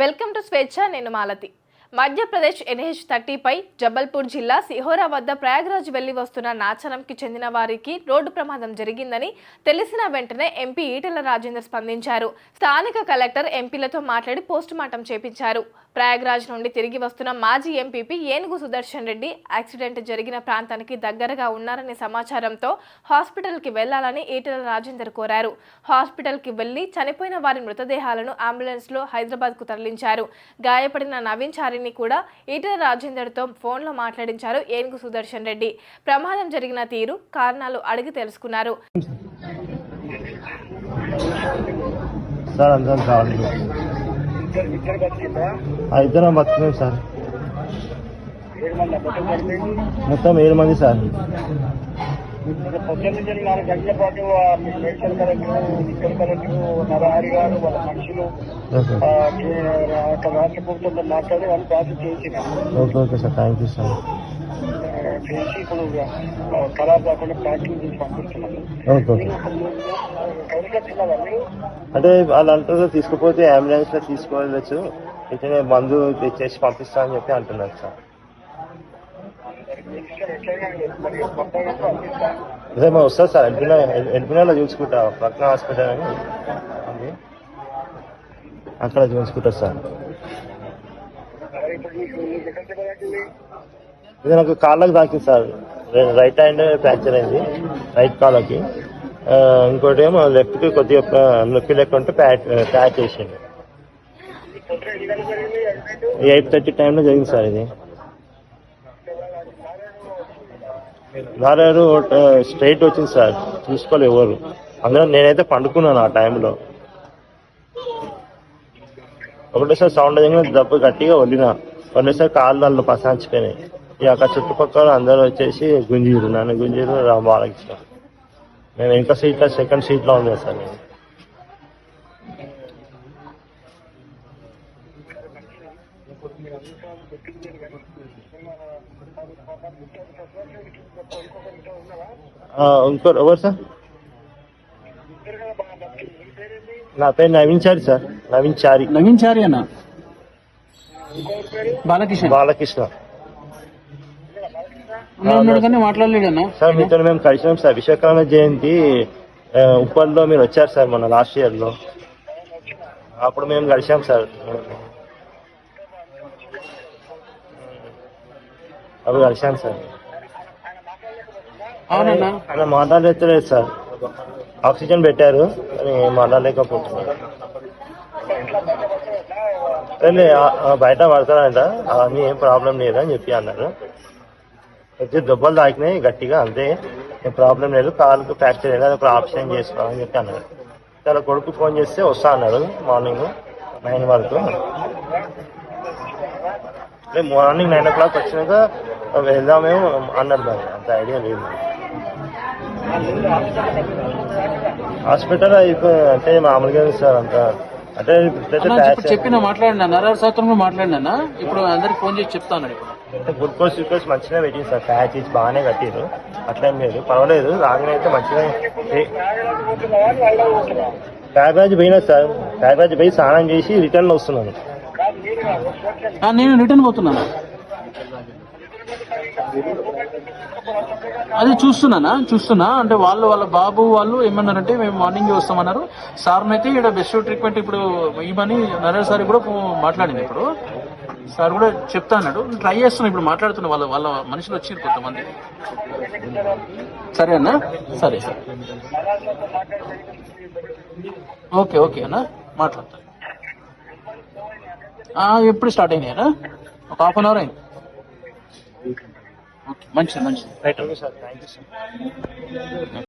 Welcome to స్వేచ్ఛ నేను Malathi. Madhya Pradesh NH థర్టీపై జబల్పూర్ జిల్లా సిహోరా వద్ద ప్రయాగ్రాజ్ వెళ్ళి వస్తున్న నాచనంకి చెందిన వారికి రోడ్డు ప్రమాదం జరిగిందని తెలిసిన వెంటనే ఎంపీ ఈటెల రాజేందర్ స్పందించారు. స్థానిక కలెక్టర్ ఎంపీలతో మాట్లాడి పోస్టుమార్టం చేపించారు. ప్రయాగ్రాజ్ నుండి తిరిగి వస్తున్న మాజీ ఎంపీపీ ఏనుగు సుదర్శన్ రెడ్డి యాక్సిడెంట్ జరిగిన ప్రాంతానికి దగ్గరగా ఉన్నారనే సమాచారంతో హాస్పిటల్కి వెళ్ళాలని ఈటెల రాజేందర్ కోరారు. హాస్పిటల్కి వెళ్ళి చనిపోయిన వారి మృతదేహాలను అంబులెన్స్లో హైదరాబాద్కు తరలించారు. గాయపడిన నవీన్ చారిని కూడా ఈటల రాజేందర్తో ఫోన్లో మాట్లాడించారు ఏనుగు సుదర్శన్ రెడ్డి. ప్రమాదం జరిగిన తీరు కారణాలు అడిగి తెలుసుకున్నారు. సార్ అందరం కావాలి. ఇద్దరం బతుకున్నాం సార్. మొత్తం ఏడు మంది సార్. పొద్దున్న నుంచి నాలుగు గంటల పాటు ఆ మీ మేడ్చల్ కలెక్టర్ నరహరి గారు వాళ్ళ మనుషులు రాష్ట్ర ప్రభుత్వంతో మాట్లాడి వాళ్ళు ప్రాసెస్ చేసిన okay okay sir. Thank you sir చేసి ఇప్పుడు ఖరాబ్ కాకుండా ప్యాకింగ్ చేసి మీరు? అంటే వాళ్ళు అంటారు తీసుకుపోతే అంబులెన్స్లో తీసుకోవచ్చు ఇతనే మందు తెచ్చేసి పంపిస్తా అని చెప్పి అంటున్నారు సార్. రిజిస్టర్ ఎట్లయినా మేము సార్ ఎల్పినా ఎల్పినాలో చూసుకుంటా పక్కన హాస్పిటల్ అని. ఉంది. అక్కడ చూసుకుంటా సార్. ఇది నాకు కాళ్ళకి తాకింది సార్. రైట్ హ్యాండ్ ఫ్రాక్చర్ అయింది రైట్ కాళ్ళకి. ఇంకోటి ఏమో లెఫ్ట్కి కొద్దిగా నొప్పి లెక్క ఉంటే ప్యాక్ ప్యాక్ వేసింది ఎయిట్ థర్టీ టైంలో జరిగింది సార్ ఇది. లారీ స్ట్రైట్ వచ్చింది సార్. చూసుకోలేదు ఎవరు? అందులో నేనైతే పండుకున్నాను ఆ టైంలో. ఒకటేసారి సౌండ్ అయ్యి దెబ్బ గట్టిగా వదిలిన. వదిలేసారి కాళ్ళు దాంట్లో పసాంచిపోయినాయి ఇక అక్కడ చుట్టుపక్కల అందరూ వచ్చేసి గుంజీరు. నన్ను గుంజీరు రామాలకి నేను ఇంకా సీట్లో సెకండ్ సీట్లో ఉంది సార్ నేను. ఆ, ఇంకో ఎవరు సార్? నా పేరు నవీన్ చారి సార్. నవీన్ చారి. నవీన్ చారి అన్న? బాలకృష్ణ. అన్న సార్. మీతో మేము కలిసినాం సార్. విశ్వకర్మ జయంతి ఉప్పల్లో మీరు వచ్చారు సార్ మొన్న లాస్ట్ ఇయర్లో అప్పుడు మేము కలిసాం సార్. అప్పుడు కలిసాం సార్. అవునన్నా ఆయన మాట్లాడలేదు సార్. ఆక్సిజన్ పెట్టారు కానీ మాట్లాడలేకపోతున్నారు బయట పడతారంట. అవన్నీ ఏం ప్రాబ్లం లేదని చెప్పి అన్నారు. వచ్చి దెబ్బలు తాకినాయి గట్టిగా అంతే. ఏం ప్రాబ్లం లేదు. కాలుకు ఫ్రాక్చర్ అయింది అది ఒక ఆప్షన్ చేసుకోవాలని చెప్పి అన్నారు. చాలా కొడుకు ఫోన్ చేస్తే వస్తా అన్నారు మార్నింగ్ నైన్ వరకు. రేపు మార్నింగ్ నైన్ ఓ క్లాక్ వచ్చినాక వెళ్దామేమో అన్నారు మరి. అంత ఐడియా లేదు. హాస్పిటల్ అంటే మామూలుగా సార్ అంత. అంటే చెప్పిన మాట్లాడినా నరహరి సాత్రం కూడా మాట్లాడినా ఇప్పుడు అందరికి ఫోన్ చేసి చెప్తాను ఇప్పుడు. అంటే గ్లూకోజ్ గ్లూకోజ్ మంచిగా పెట్టింది సార్. ప్యాచ్ ఇచ్చి బాగానే కట్టారు అట్లేం లేదు. పర్వాలేదు. రాగానే అయితే మంచిగా ప్యాకేజ్ పోయినా సార్. ప్యాకేజ్ పోయి స్నానం చేసి రిటర్న్ వస్తున్నాను. నేను రిటర్న్ పోతున్నాను. అది చూస్తున్నానా? చూస్తున్నా. అంటే వాళ్ళు వాళ్ళ బాబు వాళ్ళు ఏమన్నారంటే మేము మార్నింగ్ వస్తామన్నారు. సార్ అయితే ఇక్కడ బెస్ట్ ట్రీట్మెంట్ ఇప్పుడు ఇవ్వని నరేష్ సార్ కూడా మాట్లాడింది ఇప్పుడు. సార్ కూడా చెప్తా అన్నాడు. ట్రై చేస్తున్నా ఇప్పుడు మాట్లాడుతున్నా. వాళ్ళ వాళ్ళ మనుషులు వచ్చారు కొంతమంది. సరే అన్నా? సరే సార్. ఓకే ఓకే అన్నా. మాట్లాడతా. ఎప్పుడు స్టార్ట్ అయినాయి ఒక హాఫ్ అన్ అవర్ అయింది. మంచిది మంచిది. Right sir thank you sir.